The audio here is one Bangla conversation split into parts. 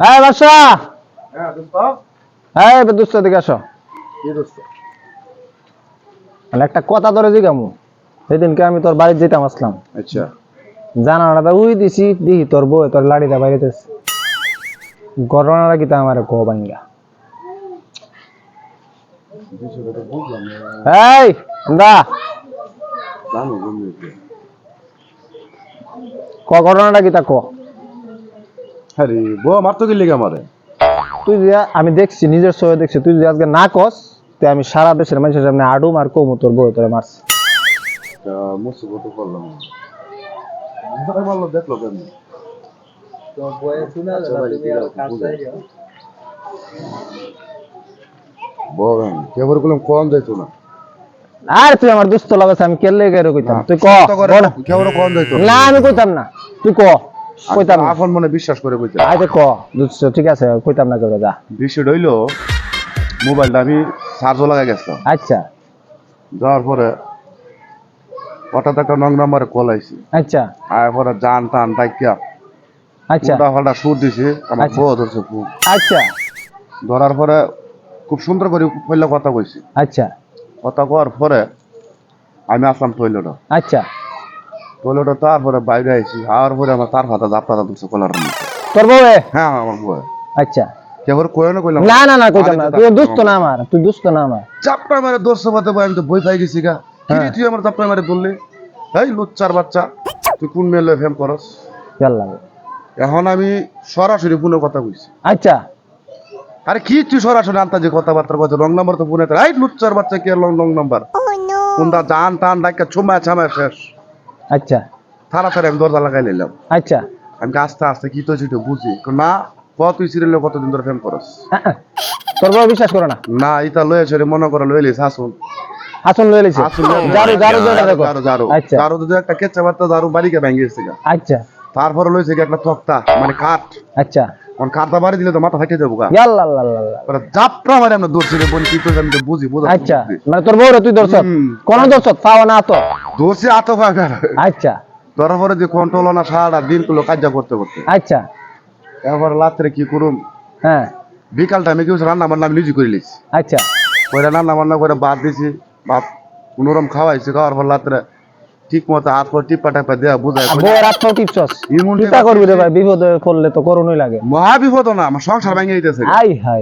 হ্যাঁ বাদশা। হ্যাঁ দোস্ত। হ্যাঁ দোস্ত দিকে আসো। কি দোস্ত? মানে একটা কথা ধরে জিগামু। সেদিনকে আমি তোর বাড়িতে যেতাম আসলাম। আচ্ছা। জানালাটা উই দিছি দিহি তোর বউ তোর লাড়িটা বাইরেতেছে ঘটনাটা কি তা আমার কো বাঙ্গা। এই দা। ক ঘটনাটা কি তা ক? আরে বউ মারতো কি লেগে আমারে? তুই যে আমি দেখছি নিজের চোখে দেখছি তুই যদি আজকে না কস তে আমি সারা দেশের মানুষের সামনে আডু মার কমু তোর বউ তোরে মারছি। মুসিবত করলাম। ধরে মারলো দেখল কেন বলেন কেবল করলাম কম যাইতো না। আর তুই আমার দুস্থ লাগাস আমি কেলে গেরে কইতাম? তুই ক? না আমি কইতাম না। তুই ক? কইতাম আপন মনে বিশ্বাস করে কইতে আচ্ছা ক? দুস্থ ঠিক আছে কইতাম না যা। বিষয়টা হইল মোবাইলটা আমি গেছিলাম। আচ্ছা। যাওয়ার পরে হঠাৎ একটা নং নাম্বারে কল আইছি। আচ্ছা। আয় পরে জান টান ডাকিয়া আচ্ছা। উল্টা ফাল্টা সুর দিছে আমার আচ্ছা। বউ ধরছে খুব। আচ্ছা। ধরার পরে খুব সুন্দর করে পইলে কথা কইছি। আচ্ছা। কথা কওয়ার পরে আমি আসলাম টয়লেটে আচ্ছা। টয়লেটে তারপরে বাইরে আইছি আর পরে আমার তার হাতে জাপটা ধরছে কলার তোর বউ হ্যাঁ আমার বউ আচ্ছা। কেবল কয়ে না কইলাম। না না না কইতাম না। তুই দুস্থ না আমার তুই দুস্থ না আমার। চাপটা মারে দোষে পাতে আমি তো বই পাই গেছি গা। হ্যাঁ। তুই আমার চাপটা মারে ধরলি এই লুচ্চার বাচ্চা তুই কোন মেলে ফেম করস? এখন আমি সরাসরি ফোনে কথা কইছি। আচ্ছা। আরে কি তুই সরাসরি আনতা যে কথাবার্তা কথা রং নাম্বার তো ফোনে লুচ্চার বাচ্চা কি লং রং নাম্বার কোনটা জান টান ডাক্কা ছুমায় ছামায় শেষ। আচ্ছা। তাড়াতাড়ি আমি দরজা লাগাই নিলাম আচ্ছা। আমি আস্তে আস্তে কি তো সেটা বুঝি। না ক তুই সিরিয়ালে কতদিন ধরে ফেম করস? তোর বউ বিশ্বাস করে না? না ইটা লয়ে ছেড়ে মনে করে লয়ে লিস আসুন আসন লয়ে লিছে আসুন জারু জারু জারু জারু জারু আচ্ছা। জারু যদি একটা কেচ্চা বার্তা জারু বাড়িকে ভেঙে গেছে আচ্ছা। তারপরে লইছে কি একটা তক্তা মানে কাঠ। আচ্ছা। কোন কাঠটা বাড়ি দিলে তো মাথা ফাটে যাব গা। আল্লাহ আল্লাহ ওরা জাপটা মারে আমরা দৌড়ছি রে বোন কি তো আমি তো বুঝি বুঝা আচ্ছা মানে তোর বউরে তুই ধরছ কোন ধরছ পাওয়া না তো? দৌড়ছি আতো ফাঁকা আচ্ছা। ধরার পরে যে কন্ট্রোল না সারাটা দিনগুলো কাজ করতে করতে। আচ্ছা। এরপরে রাত্রে কি করুম? হ্যাঁ। বিকাল টাইমে কি রান্না বান্না আমি নিজে করে লিছি আচ্ছা। করে রান্না বান্না করে ভাত দিছি ভাত কোনোরকম খাওয়াইছি খাওয়ার পর রাত্রে ঠিক মতো হাত পর টিপা টাপা দেওয়া বুঝাই আর বউয়ের আত্মাও টিপছস? ইমন চিন্তা করবি রে ভাই বিপদে পড়লে তো লাগে। মহা বিপদ না আমার সংসার ভেঙে দিতেছে। আই হাই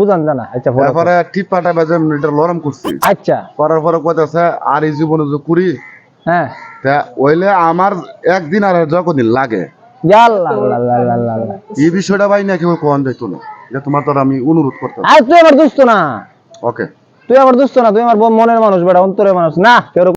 বুঝান জানা। আচ্ছা। তারপরে টিপা টাপা এটা লরম করছি। আচ্ছা। করার পরে কইতেছে আর এই জীবনে যে করি হ্যাঁ। তা ওইলে আমার একদিন আর যতদিন লাগে। এই বিষয়টা ভাই না কেউ কন যাইতো না এটা তোমার তো আমি অনুরোধ করতাম আর তুই আমার দুস্থ না। ওকে। তুই আমার দুস্থ না তুই আমার মনের মানুষ বেটা অন্তরের মানুষ। না কেউ